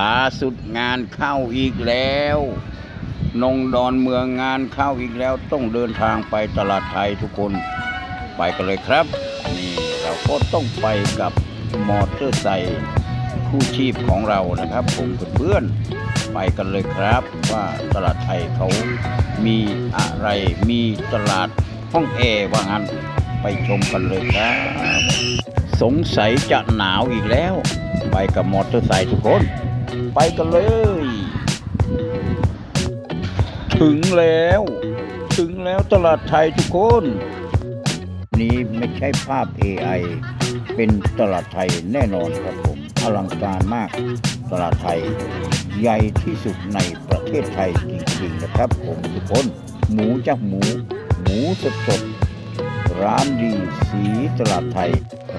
ล่าสุดงานเข้าอีกแล้ว นงดอนเมืองงานเข้าอีกแล้วต้องเดินทางไปตลาดไทยทุกคน ไปกันเลยครับ นี่เราก็ต้องไปกับมอเตอร์ไซค์คู่ชีพของเรานะครับ ผมเพื่อนๆไปกันเลยครับ ว่าตลาดไทยเขามีอะไรมีตลาดห้องแอร์ว่างั้นไปชมกันเลยครับ สงสัยจะหนาวอีกแล้ว ไปกับมอเตอร์ไซค์ทุกคน ไปกันเลย ถึงแล้ว ถึงแล้วตลาดไทยทุกคน นี้ไม่ใช่ภาพ AI เป็นตลาดไทยแน่นอนครับผมอลังการมาก ตลาดไทย ใหญ่ที่สุดในประเทศไทยจริงๆนะครับผมทุกคน หมูจากหมู หมูสดๆ ร้านดีสีตลาดไทย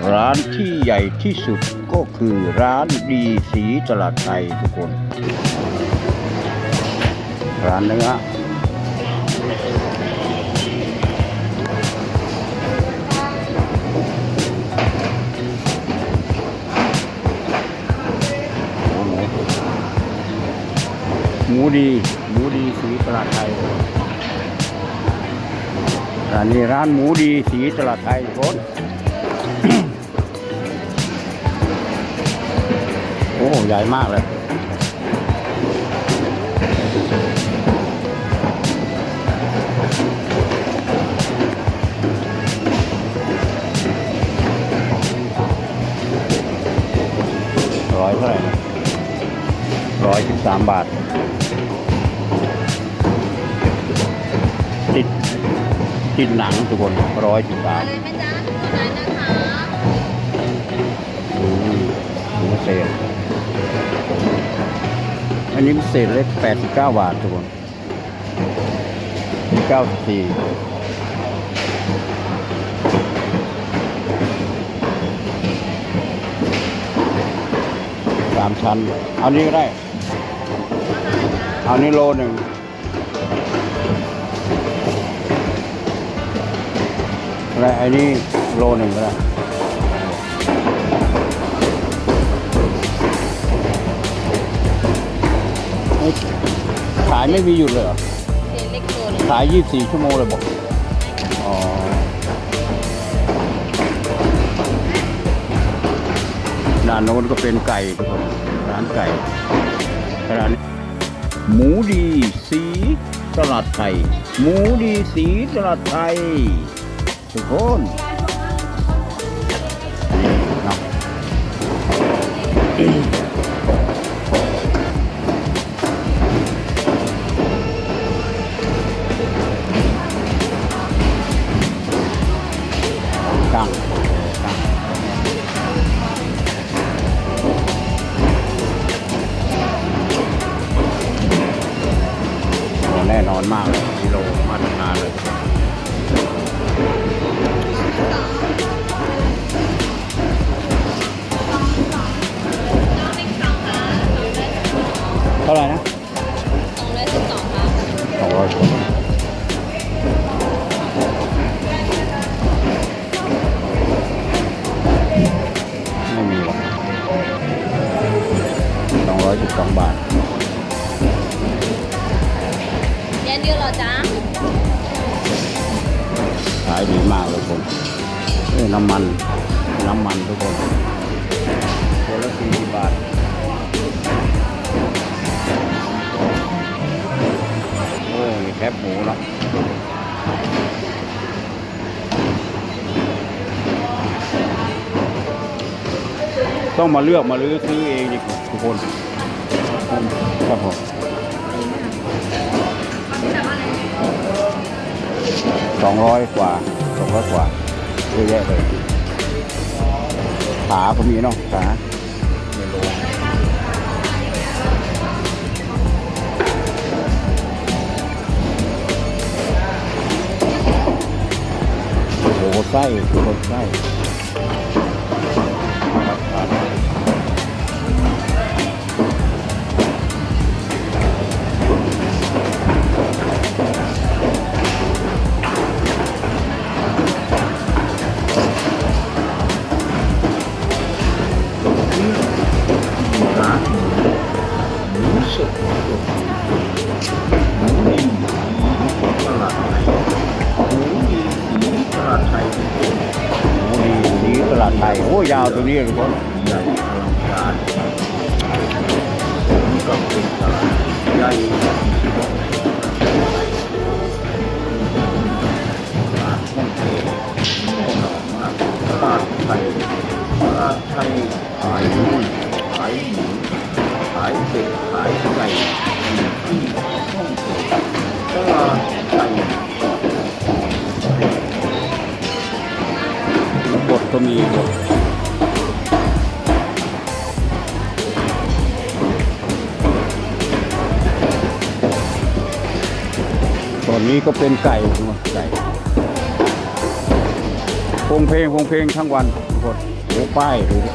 ร้านที่ใหญ่ที่สุดก็คือร้านดีสีตลาดไทยทุกคน ร้านเนื้อหมูดี หมูดีสีตลาดไทย ร้านนี้ร้านหมูดีสีตลาดไทยทุกคนโอ้ใหญ่มากเลยร้อยเท่าไหร่ร้อยสิบสามบาท ติดหนังทุกคนร้อยสิบสามเลยไหมจ๊ะตัวนั้นนะคะอืมหมูเศษอันนี้เศษเล็กแปดสิบเก้าบาททุกคนเก้าสี่สามชั้น เอานี้ก็ได้ เอานี้โลหนึ่ง อะไรไอ้นี่โลหนึ่งก็ได้เอ้ยขายไม่มีหยุดเลยเหรอเศษเล็กโลนึงขาย 24 ชั่วโมงเลยบอก อ๋อ ด้านโน้นก็เป็นไก่ทุกคนร้านไก่ร้านหมูดีสีตลาดไทย หมูดีสีตลาดไทย ทุกคนเนาะกังแน่นอนมากเลยกิโลมาตรฐานเลย ท่าไหร่นะสองร้อยสิบสองค่ะสองร้อยคนไม่มีหรอกสองร้อยสิบสองบาทเย็นเดียวเหรอจ๊ะขายดีมากเลยคนเอ้ยน้ำมัน น้ำมันทุกคนคนละสี่สิบบาท บหมูเนาะต้องมาเลือกมาลื้อซื้อเองดีกว่าทุกคนครับผมสองร้อยกว่าสองร้อยกว่าเยอะแยะเลยขาก็มีเนาะขา โอ้โหาวตัวนี้ทุกคนใหญ่อลังการนี่ก็เป็นตลาดใหญ่ตลาดท่องเที่ยวหล่อมากตลาดไทยตลาดไทยขายหมูขายหมูขายเป็ดขายไก่ที่ท่องเที่ยวตลาดไทยบทก็มีบท นี้ก็เป็นไก่นะไก่พงเพลงพงเพลงทั้งวันทุกคนโอ้ป้ายดูดิ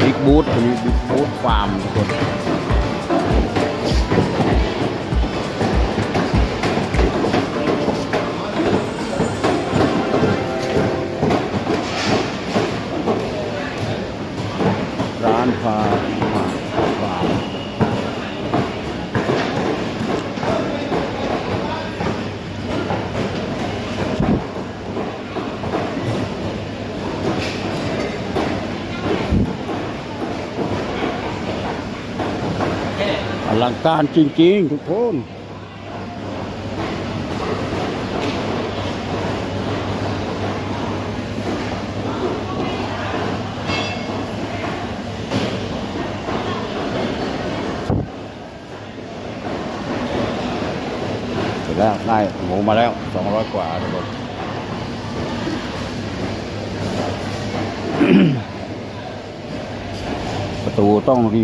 บิ๊กบูธมีบิ๊กบูธฟาร์มทุกคน ร้านพาพาฟาอลังการจริง ๆ ทุกคน แล้ว ได้หมูมาแล้วสองร้อยกว่าทุกคนประตูต้องรี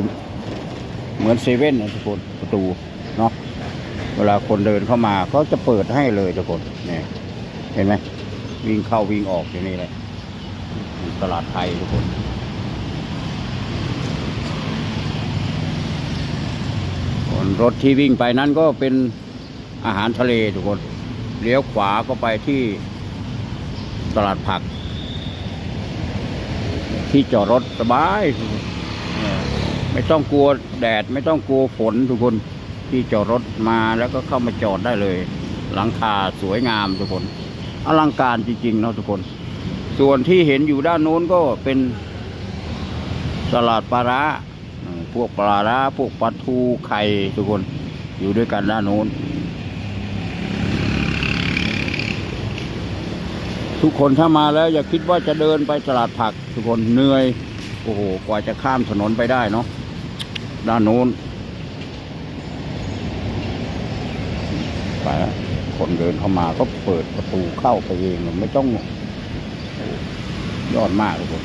เหมือนเซเว่นนะทุกคนประตูเนาะเวลาคนเดินเข้ามาเขาจะเปิดให้เลยทุกคนเนี่ยเห็นไหมวิ่งเข้าวิ่งออกอย่างนี้เลยตลาดไทยทุกคนส่วนรถที่วิ่งไปนั้นก็เป็น อาหารทะเลทุกคนเลี้ยวขวาก็ไปที่ตลาดผัก ที่จอดรถสบาย ไม่ต้องกลัวแดดไม่ต้องกลัวฝนทุกคนที่จอดรถมาแล้วก็เข้ามาจอดได้เลย หลังคาสวยงามทุกคน อลังการจริงๆเนาะทุกคน ส่วนที่เห็นอยู่ด้านโน้นก็เป็นตลาดปลาร้าพวกปลาร้าพวกปลาทูไข่ทุกคนอยู่ด้วยกันด้านโน้น ทุกคนถ้ามาแล้วอย่าคิดว่าจะเดินไปตลาดผัก ทุกคนเหนื่อย โอ้โห กว่าจะข้ามถนนไปได้เนาะด้านโน้นไปแล้วคนเดินเข้ามาก็เปิดประตูเข้าไปเองไม่ต้องยอดมากทุกคน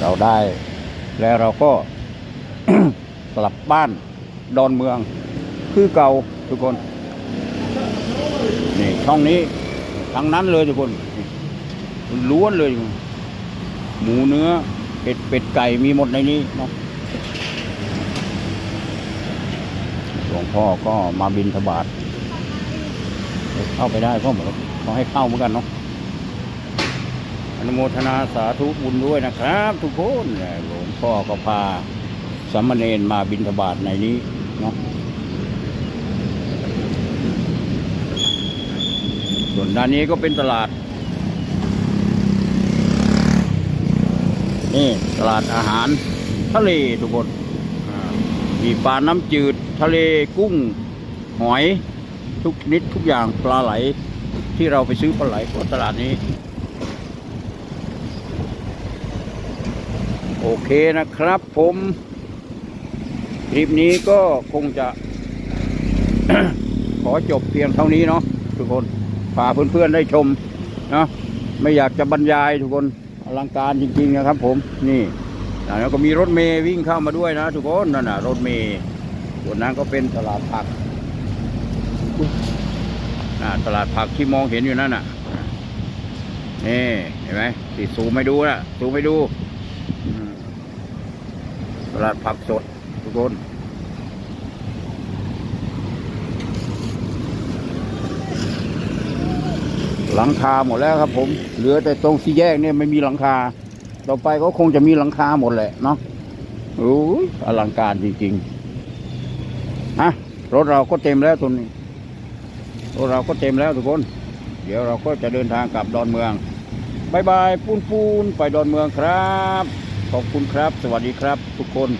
เราได้แล้วเราก็กลับบ้าน ดอนเมือง คือเก่าทุกคน นี่ช่องนี้ทั้งนั้นเลยทุกคนล้วนเลย หมูเนื้อเป็ดเป็ดไก่มีหมดในนี้เนาะหลวงพ่อก็มาบินทบาทเข้าไปได้ก็เหมือนเขาให้เข้าเหมือนกันเนาะอนุโมทนาสาธุบุญด้วยนะครับ ทุกคนหลวงพ่อก็พาสามเณรมาบิณฑบาตในนี้ เนาะส่วนด้านนี้ก็เป็นตลาด นี่ตลาดอาหาร ทะเลทุกคนมีปลาน้ำจืดทะเลกุ้งหอยทุกนิดทุกอย่างปลาไหล ที่เราไปซื้อปลาไหลก็ตลาดนี้ โอเคนะครับผม คลิปนี้ก็คงจะ ขอจบเพียงเท่านี้เนาะทุกคนพากเพื่อนๆได้ชมนะไม่อยากจะบรรยายทุกคนอลังการจริง ๆ นะครับ ผมนี่แล้วก็มีรถเมย์วิ่งเข้ามาด้วยนะ ทุกคนนั่นน่ะรถเมย์ส่วนนั้นก็เป็นตลาดผักน่ะตลาดผักที่มองเห็นอยู่นั่นน่ะนี่เห็นไหมติดซูมไม่ดูนะซูมไม่ดูอืมลาดผักสด ทุกคนหลังคาหมดแล้วครับ ผมเหลือแต่ตรงสี่แยกเนี่ยไม่มีหลังคา ต่อไปก็คงจะมีหลังคาหมดแหละเนาะโอ้ยอลังการจริงๆฮะรถเราก็เต็มแล้วตรงนี้รถเราก็เต็มแล้วทุกคน เดี๋ยวเราก็จะเดินทางกลับดอนเมืองบายบายปูนปูนไปดอนเมืองครับ ขอบคุณครับ สวัสดีครับ ทุกคน